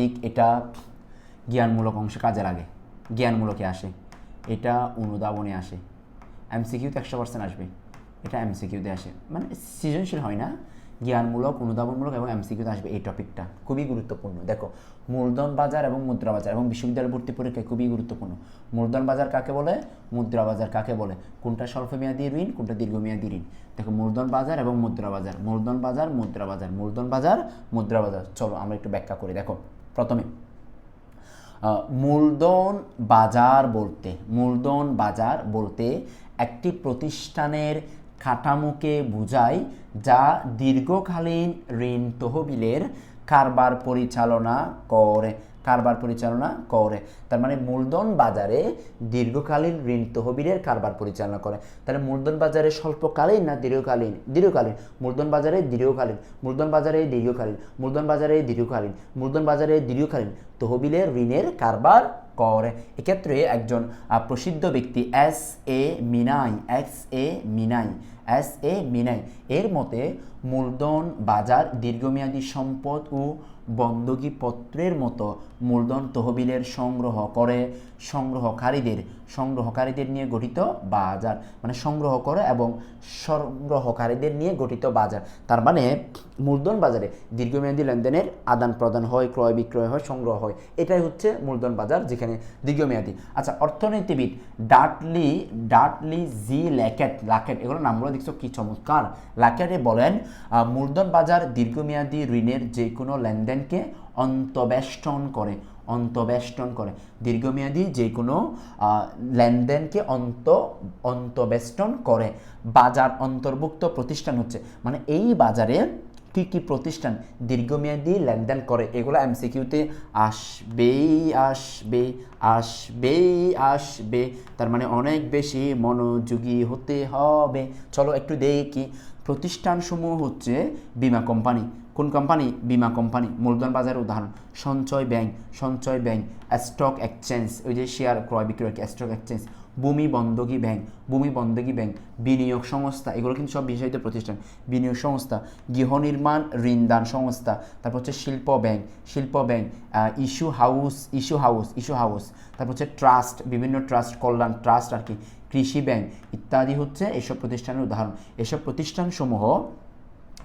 ঠিক এটা জ্ঞানমূলক অংশে কাজে লাগে। জ্ঞানমূলকে আসে। এটা অনুধাবনে আসে। এমসিকিউতে একশো পার্সেন্ট আসবে। এটা এমসিকিউতে আসে। মানে সৃজনশীল হয় না। জ্ঞানমূলক, অনুধাবনমূলক এবং এমসিকিউতে আসবে এই টপিকটা। খুবই গুরুত্বপূর্ণ। দেখো, মূলধন বাজার এবং মুদ্রা বাজার এবং বিশ্ববিদ্যালয় ভর্তি পরীক্ষায় খুবই গুরুত্বপূর্ণ। মূলধন বাজার কাকে বলে? মুদ্রা বাজার কাকে বলে? কোনটা স্বল্পমেয়াদী ঋণ, কোনটা দীর্ঘমেয়াদী ঋণ? দেখো, মূলধন বাজার এবং মুদ্রা বাজার। মূলধন বাজার, মুদ্রা বাজার। মূলধন বাজার, মুদ্রা বাজার। চলো আমরা একটু ব্যাখ্যা করি। দেখো প্রথমে মূলধন বাজার বলতে, মূলধন বাজার বলতে একটি প্রতিষ্ঠানের কাঠামোকে বোঝায় যা দীর্ঘকালীন ঋণ তহবিলের কারবার পরিচালনা করে। কারবার পরিচালনা করে। তার মানে মূলধন বাজারে দীর্ঘকালীন ঋণ তহবিলের কারবার পরিচালনা করে। তাহলে মূলধন বাজারে স্বল্পকালীন না দীর্ঘকালীন? দীর্ঘকালীন। মূলধন বাজারে দীর্ঘকালীন। মূলধন বাজারে দীর্ঘকালীন। মূলধন বাজারে দীর্ঘকালীন। মূলধন বাজারে দীর্ঘকালীন। তহবিলের ঋণের কারবার করে। এক্ষেত্রে একজন প্রসিদ্ধ ব্যক্তি S A Minai, S A Minai, S A Minai, এর মতে মূলধন বাজার দীর্ঘমেয়াদী সম্পদ ও বন্ধকীপত্রের মতো মূলধন তহবিলের সংগ্রহ করে সংগ্রহকারীদের সংগ্রহকারীদের নিয়ে গঠিত বাজার। মানে সংগ্রহ করে এবং সংগ্রহকারীদের নিয়ে গঠিত বাজার। তার মানে মূলধন বাজারে দীর্ঘমেয়াদী লেনদেনের আদান প্রদান হয়, ক্রয় বিক্রয় হয়, সংগ্রহ হয়। এটাই হচ্ছে মূলধন বাজার যেখানে দীর্ঘমেয়াদী। আচ্ছা অর্থনীতিবিদ ডাটলি ডাটলি জি ল্যাকেট লাকেট এগুলো নামগুলো দেখছ কি চমৎকার। লাকেটে বলেন মূলধন বাজার দীর্ঘমেয়াদী ঋণের যে কোনো লেনদেনকে অন্তবেষ্টন করে অন্তবেষ্টন করে। দীর্ঘমেয়াদী যে কোনো লেনদেনকে অন্ত অন্তবেষ্টন করে। বাজার অন্তর্ভুক্ত প্রতিষ্ঠান হচ্ছে। মানে এই বাজারে কী কী প্রতিষ্ঠান দীর্ঘমেয়াদী লেনদেন করে? এগুলো এমসিকিউতে আসবেই, আসবে আসবেই, আসবে। তার মানে অনেক বেশি মনোযোগী হতে হবে। চলো একটু দেখি। প্রতিষ্ঠানসমূহ হচ্ছে বিমা কোম্পানি। কোন কোম্পানি? বিমা কোম্পানি। মূলধন বাজারের উদাহরণ, সঞ্চয় ব্যাংক সঞ্চয় ব্যাংক, স্টক এক্সচেঞ্জ, ওই যে শেয়ার ক্রয় বিক্রয় স্টক এক্সচেঞ্জ ভূমি বন্ধকি ব্যাংক, ভূমি বন্ধকি ব্যাংক, বিনিয়োগ সংস্থা, এগুলো কিন্তু সব বিশেষিত প্রতিষ্ঠান। বিনিয়োগ সংস্থা, গৃহ নির্মাণ ঋণদান সংস্থা, তারপর হচ্ছে শিল্প ব্যাংক শিল্প bank issue house issue house issue house, তারপর হচ্ছে ট্রাস্ট, বিভিন্ন ট্রাস্ট, কল্যাণ ট্রাস্ট আর কি, কৃষি ব্যাংক ইত্যাদি হচ্ছে এসব প্রতিষ্ঠানের উদাহরণ। এসব প্রতিষ্ঠানসমূহ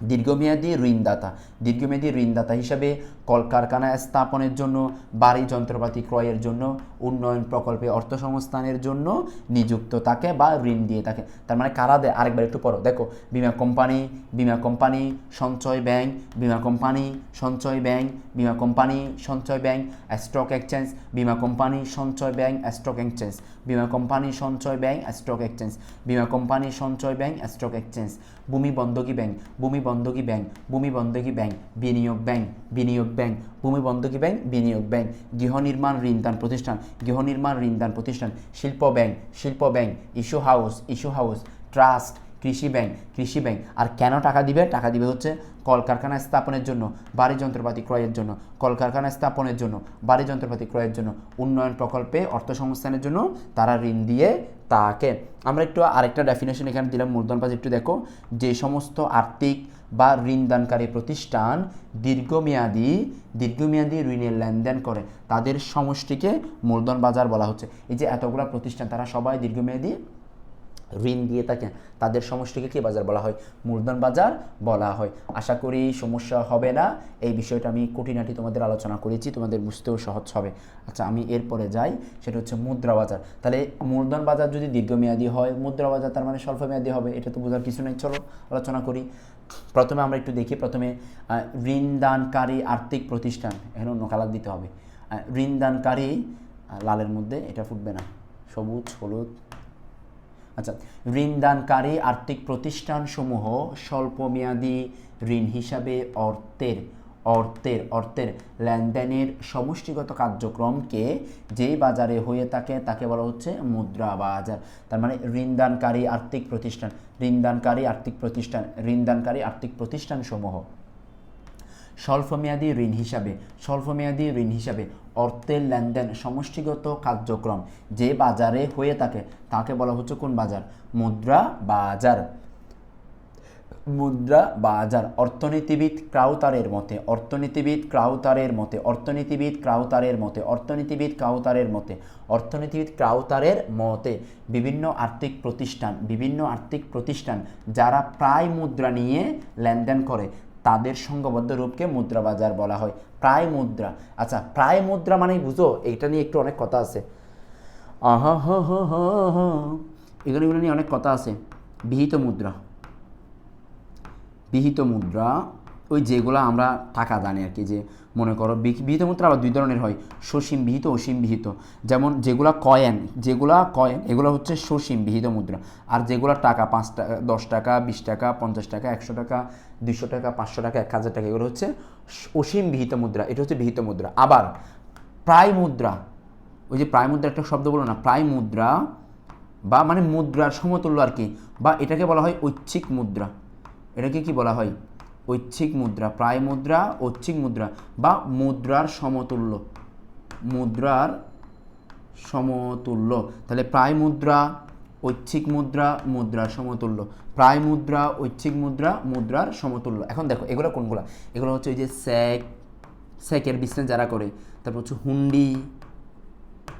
দীর্ঘমেয়াদী ঋণদাতা দীর্ঘমেয়াদী ঋণদাতা হিসাবে কলকারখানা স্থাপনের জন্য, বাড়ি যন্ত্রপাতি ক্রয়ের জন্য, উন্নয়ন প্রকল্পে অর্থ সংস্থানের জন্য নিযুক্ত থাকে বা ঋণ দিয়ে থাকে তার মানে কারা দেয়? আরেকবার একটু পড়ো। দেখো, বিমা কোম্পানি বিমা কোম্পানি, সঞ্চয় ব্যাংক, বিমা কোম্পানি, সঞ্চয় ব্যাংক, বিমা কোম্পানি, সঞ্চয় ব্যাংক, স্টক এক্সচেঞ্জ, বিমা কোম্পানি, সঞ্চয় ব্যাংক, স্টক এক্সচেঞ্জ, বিমা কোম্পানি, সঞ্চয় ব্যাংক, স্টক এক্সচেঞ্জ, বিমা কোম্পানি, সঞ্চয় ব্যাংক, স্টক এক্সচেঞ্জ, ভূমি বন্ধকি ব্যাংক, ভূমি বন্ধকি ব্যাংক, ভূমি বন্ধকি ব্যাংক, বিনিয়োগ ব্যাংক, বিনিয়োগ ব্যাংক ভূমি বন্ধকি ব্যাংক, বিনিয়োগ ব্যাংক গৃহ নির্মাণ ঋণদান প্রতিষ্ঠান গৃহ নির্মাণ ঋণদান প্রতিষ্ঠান, শিল্প ব্যাংক শিল্প bank, issue house issue house, trust কৃষি ব্যাংক কৃষি ব্যাংক। আর কেন টাকা দিবে? টাকা দিবে হচ্ছে কলকারখানা স্থাপনের জন্য, বাড়ি যন্ত্রপাতি ক্রয়ের জন্য। কলকারখানা স্থাপনের জন্য, বাড়ি যন্ত্রপাতি ক্রয়ের জন্য। উন্নয়ন প্রকল্পে অর্থ সংস্থানের জন্য তারা ঋণ দিয়ে তাকে। আমরা একটু আরেকটা ডেফিনেশন এখানে দিলাম। মূলধন বাজার একটু দেখো। যে সমস্ত আর্থিক বা ঋণদানকারী প্রতিষ্ঠান দীর্ঘমেয়াদী দীর্ঘমেয়াদী ঋণের লেনদেন করে, তাদের সমষ্টিকে মূলধন বাজার বলা হচ্ছে। এই যে এতগুলো প্রতিষ্ঠান, তারা সবাই দীর্ঘমেয়াদী ঋণ দিয়ে থাকেন তাদের সমষ্টিকে কি বাজার বলা হয়? মূলধন বাজার বলা হয়। আশা করি সমস্যা হবে না। এই বিষয়টা আমি খুঁটিনাটি তোমাদের আলোচনা করেছি, তোমাদের বুঝতেও সহজ হবে। আচ্ছা আমি এরপরে যাই। সেটা হচ্ছে মুদ্রা বাজার। তাহলে মূলধন বাজার যদি দীর্ঘমেয়াদী হয়, মুদ্রা বাজার তার মানে স্বল্পমেয়াদী হবে, এটা তো বোঝার কিছু নেই। চলো, আলোচনা করি। প্রথমে আমরা একটু দেখি, প্রথমে ঋণদানকারী আর্থিক প্রতিষ্ঠান, এখানে অন্য কালার দিতে হবে। ঋণদানকারী লালের মধ্যে, এটা ফুটবে না। সবুজ, হলুদ আচ্ছা ঋণদানকারী আর্থিক প্রতিষ্ঠানসমূহ স্বল্পমেয়াদী ঋণ হিসাবে অর্থের অর্থের অর্থের লেনদেনের সমষ্টিগত কার্যক্রমকে যে বাজারে হয়ে থাকে তাকে বলা হচ্ছে মুদ্রা বাজার। তার মানে ঋণদানকারী আর্থিক প্রতিষ্ঠান, ঋণদানকারী আর্থিক প্রতিষ্ঠান, ঋণদানকারী আর্থিক প্রতিষ্ঠানসমূহ। স্বল্পমেয়াদী ঋণ হিসাবে, স্বল্পমেয়াদী ঋণ হিসাবে অর্থের লেনদেন সমষ্টিগত কার্যক্রম যে বাজারে হয়ে থাকে, তাকে বলা হচ্ছে কোন বাজার? মুদ্রা বাজার। মুদ্রা বাজার। অর্থনীতিবিদ ক্রাউতারের মতে, অর্থনীতিবিদ ক্রাউতারের মতে, অর্থনীতিবিদ ক্রাউতারের মতে, অর্থনীতিবিদ ক্রাউতারের মতে, অর্থনীতিবিদ ক্রাউতারের মতে বিভিন্ন আর্থিক প্রতিষ্ঠান, বিভিন্ন আর্থিক প্রতিষ্ঠান যারা প্রায় মুদ্রা নিয়ে লেনদেন করে তাদের সংঘবদ্ধ রূপকে মুদ্রা বাজার বলা হয়, প্রায় মুদ্রা। আচ্ছা প্রায় মুদ্রা মানে বুঝো, এইটা নিয়ে একটু অনেক কথা আছে। আহ, হা নিয়ে অনেক কথা আছে। বিহিত মুদ্রা। বিহিত মুদ্রা ওই যেগুলো আমরা টাকা জানি আর কি, যে মনে করো বিহিত মুদ্রা আবার দুই ধরনের হয়। সসীম বিহিত, অসীম বিহিত। যেমন যেগুলা কয়েন যেগুলা কয়েন, এগুলো হচ্ছে সসীম বিহিত মুদ্রা। আর যেগুলো টাকা, পাঁচ টাকা দশ টাকা, বিশ টাকা, পঞ্চাশ টাকা, একশো টাকা, দুইশো টাকা, পাঁচশো টাকা, এক হাজার টাকা, এগুলো হচ্ছে অসীম বিহিত মুদ্রা। এটা হচ্ছে বিহিত মুদ্রা। আবার প্রায় মুদ্রা, ওই যে প্রায় মুদ্রা একটা শব্দ বলো না, প্রায় মুদ্রা বা মানে মুদ্রার সমতুল্য আর কি, বা এটাকে বলা হয় ঐচ্ছিক মুদ্রা। এটাকে কি বলা হয়? ঐচ্ছিক মুদ্রা, প্রায় মুদ্রা, ঐচ্ছিক মুদ্রা বা মুদ্রার সমতুল্য। মুদ্রার সমতুল্য। তাহলে প্রায় মুদ্রা, ঐচ্ছিক মুদ্রা, মুদ্রার সমতুল্য। প্রায় মুদ্রা, ঐচ্ছিক মুদ্রা, মুদ্রার সমতুল্য। এখন দেখো, এগুলো কোনগুলো? এগুলো হচ্ছে ওই যে স্যাক, স্যাকের বিজনেস যারা করে, তারপর হচ্ছে হুন্ডি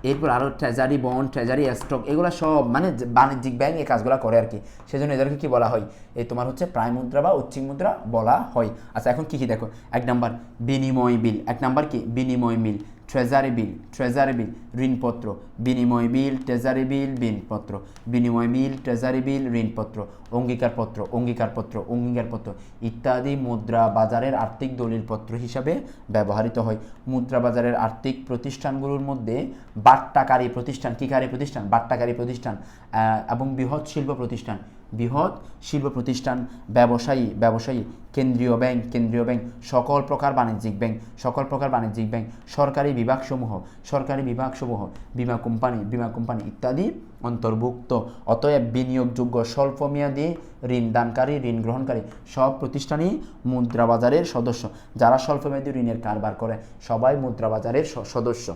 এরপর আরও ট্রেজারি বন্ড ট্রেজারি স্টক এগুলো সব মানে বাণিজ্যিক ব্যাংক এই কাজগুলো করে আর কি। সেজন্য এদেরকে কি বলা হয়? এই তোমার হচ্ছে প্রায় মুদ্রা বা উচ্চিক মুদ্রা বলা হয়। আচ্ছা এখন কী কী দেখো? এক নাম্বার বিনিময় বিল। এক নাম্বার কি? বিনিময় বিল। ট্রেজারি বিল ট্রেজারি বিল ঋণপত্র, বিনিময় বিল ট্রেজারি বিল ঋণপত্র, বিনিময় বিল ট্রেজারি বিল ঋণপত্র, অঙ্গীকারপত্র অঙ্গীকারপত্র অঙ্গীকারপত্র ইত্যাদি মুদ্রা বাজারের আর্থিক দলিলপত্র হিসাবে ব্যবহৃত হয়। মুদ্রা বাজারের আর্থিক প্রতিষ্ঠানগুলোর মধ্যে বাট্টাকারী প্রতিষ্ঠান, কীকারী প্রতিষ্ঠান, বাট্টাকারী প্রতিষ্ঠান এবং বৃহৎ শিল্প প্রতিষ্ঠান বৃহৎ শিল্প প্রতিষ্ঠান, ব্যবসায়ী ব্যবসায়ী, কেন্দ্রীয় ব্যাংক কেন্দ্রীয় ব্যাংক, সকল প্রকার বাণিজ্যিক ব্যাংক, সকল প্রকার বাণিজ্যিক ব্যাংক, সরকারি বিভাগসমূহ সরকারি বিভাগসমূহ, বিমা কোম্পানি বিমা কোম্পানি ইত্যাদি অন্তর্ভুক্ত। অতএব বিনিয়োগযোগ্য স্বল্পমেয়াদী ঋণ দানকারী ঋণ গ্রহণকারী সব প্রতিষ্ঠানই মুদ্রা বাজারের সদস্য। যারা স্বল্পমেয়াদী ঋণের কারবার করে, সবাই মুদ্রা বাজারের সদস্য।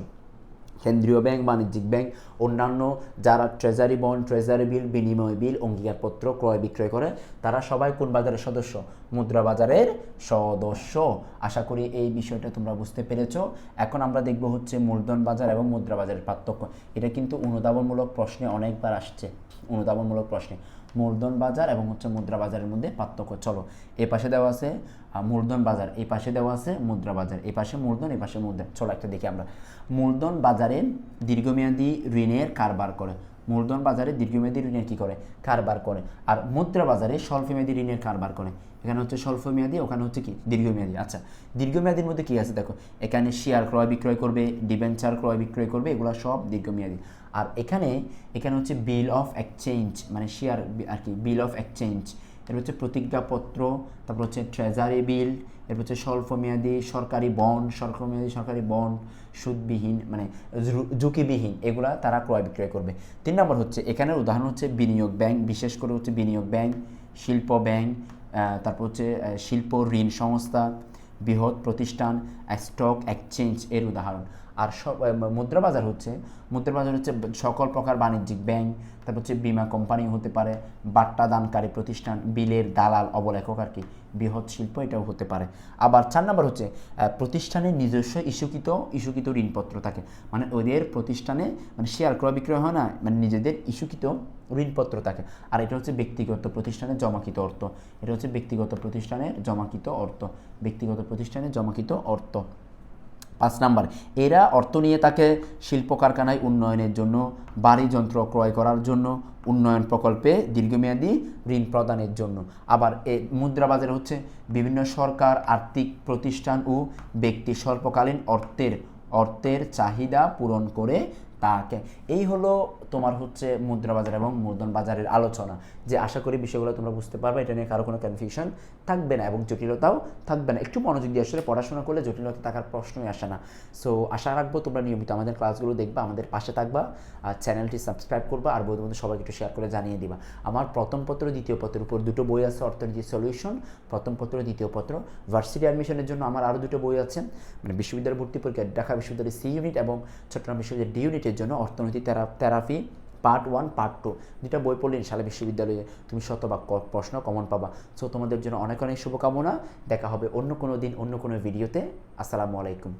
কেন্দ্রীয় ব্যাংক, বাণিজ্যিক ব্যাংক, অন্যান্য যারা ট্রেজারি বন্ড ট্রেজারি বিল বিনিময় বিল অঙ্গীকারপত্র ক্রয় বিক্রয় করে, তারা সবাই কোন বাজারের সদস্য? মুদ্রা বাজারের সদস্য। আশা করি এই বিষয়টা তোমরা বুঝতে পেরেছ। এখন আমরা দেখব হচ্ছে মূলধন বাজার এবং মুদ্রা বাজারের পার্থক্য। এটা কিন্তু অনুধাবনমূলক প্রশ্নে অনেকবার আসছে। অনুধাবনমূলক প্রশ্নে। মূলধন বাজার এবং হচ্ছে মুদ্রা বাজারের মধ্যে পার্থক্য। চলো, এ পাশে দেওয়া আছে মূলধন বাজার এই পাশে দেওয়া আছে মুদ্রা বাজার এই পাশে মূলধন এই পাশে মুদ্রা। চলো একটা দেখি আমরা। মূলধন বাজারে দীর্ঘমেয়াদী ঋণের কারবার করে। মূলধন বাজারে দীর্ঘমেয়াদী ঋণের কী করে? কারবার করে। আর মুদ্রা বাজারে স্বল্পমেয়াদী ঋণের কারবার করে। এখানে হচ্ছে স্বল্পমেয়াদী, ওখানে হচ্ছে কি? দীর্ঘমেয়াদী। আচ্ছা দীর্ঘমেয়াদীর মধ্যে কী আছে দেখো? এখানে শেয়ার ক্রয় বিক্রয় করবে ডিভেঞ্চার ক্রয় বিক্রয় করবে, এগুলো সব দীর্ঘমেয়াদী। আর এখানে এখানে হচ্ছে বিল অফ এক্সচেঞ্জ মানে শেয়ার আর কি বিল অফ এক্সচেঞ্জ এর হচ্ছে প্রতিজ্ঞাপত্র, তারপর হচ্ছে ট্রেজারি বিল এরপর হচ্ছে স্বল্পমেয়াদী সরকারি বন্ড স্বল্পমেয়াদী সরকারি বন্ড সুদবিহীন মানে ঝুঁকিবিহীন, এগুলা তারা ক্রয় বিক্রয় করবে। তিন নম্বর হচ্ছে, এখানের উদাহরণ হচ্ছে বিনিয়োগ ব্যাংক, বিশেষ করে হচ্ছে বিনিয়োগ ব্যাংক, শিল্প ব্যাংক তারপর হচ্ছে শিল্প ঋণ সংস্থা, বৃহৎ প্রতিষ্ঠান স্টক এক্সচেঞ্জ এর উদাহরণ। আর মুদ্রা বাজার হচ্ছে, মুদ্রা বাজার হচ্ছে সকল প্রকার বাণিজ্যিক ব্যাংক, তারপর হচ্ছে বিমা কোম্পানি হতে পারে, বাট্টা দানকারী প্রতিষ্ঠান, বিলের দালাল, অবলেখক আর কি, বৃহৎ শিল্প এটাও হতে পারে। আবার চার নম্বর হচ্ছে প্রতিষ্ঠানের নিজস্ব ইস্যুকৃত ইস্যুকৃত ঋণপত্র থাকে। মানে ওদের প্রতিষ্ঠানে মানে শেয়ার ক্রয় বিক্রয় হয় না মানে নিজেদের ইস্যুকৃত ঋণপত্র থাকে। আর এটা হচ্ছে ব্যক্তিগত প্রতিষ্ঠানের জমাকৃত অর্থ। এটা হচ্ছে ব্যক্তিগত প্রতিষ্ঠানের জমাকৃত অর্থ। ব্যক্তিগত প্রতিষ্ঠানের জমাকৃত অর্থ। পাঁচ নাম্বার, এরা অর্থ নিয়ে তাকে শিল্প কারখানায় উন্নয়নের জন্য, বাড়ি যন্ত্র ক্রয় করার জন্য, উন্নয়ন প্রকল্পে দীর্ঘমেয়াদী ঋণ প্রদানের জন্য। আবার এ মুদ্রা বাজারে হচ্ছে বিভিন্ন সরকার, আর্থিক প্রতিষ্ঠান ও ব্যক্তি স্বল্পকালীন অর্থের অর্থের চাহিদা পূরণ করে তাকে। এই হলো তোমার হচ্ছে মুদ্রা বাজার এবং মূলধন বাজারের আলোচনা। যে আশা করি বিষয়গুলো তোমরা বুঝতে পারবে, এটা নিয়ে কারও কোনো কনফিউশন থাকবে না এবং জটিলতাও থাকবে না। একটু মনোযোগ দিয়ে আসলে পড়াশোনা করলে জটিলতা থাকার প্রশ্নই আসে না। সো আশা রাখব তোমরা নিয়মিত আমাদের ক্লাসগুলো দেখবা, আমাদের পাশে থাকবা আর চ্যানেলটি সাবস্ক্রাইব করবা আর বন্ধু বন্ধু সবাইকে একটু শেয়ার করে জানিয়ে দিবা। আমার প্রথম পত্র, দ্বিতীয় পত্রের উপর দুটো বই আছে, অর্থনীতি সলিউশন প্রথম পত্র, দ্বিতীয় পত্র ভার্সিটি অ্যাডমিশনের জন্য আমার আরও দুটো বই আছে। মানে বিশ্ববিদ্যালয় ভর্তি পরীক্ষা, ঢাকা বিশ্ববিদ্যালয়ের সি ইউনিট এবং চট্টগ্রাম বিশ্ববিদ্যালয়ের ডি ইউনিটের জন্য অর্থনীতি থেরা- therapy part one part two দুটা বই পড়লে ইনশাল্লাহ বিশ্ববিদ্যালয়ে তুমি শতভাগ প্রশ্ন কমন পাবা। সো তোমাদের জন্য অনেক অনেক শুভকামনা। দেখা হবে অন্য কোনো দিন, অন্য কোনো ভিডিওতে আসসালামু আলাইকুম।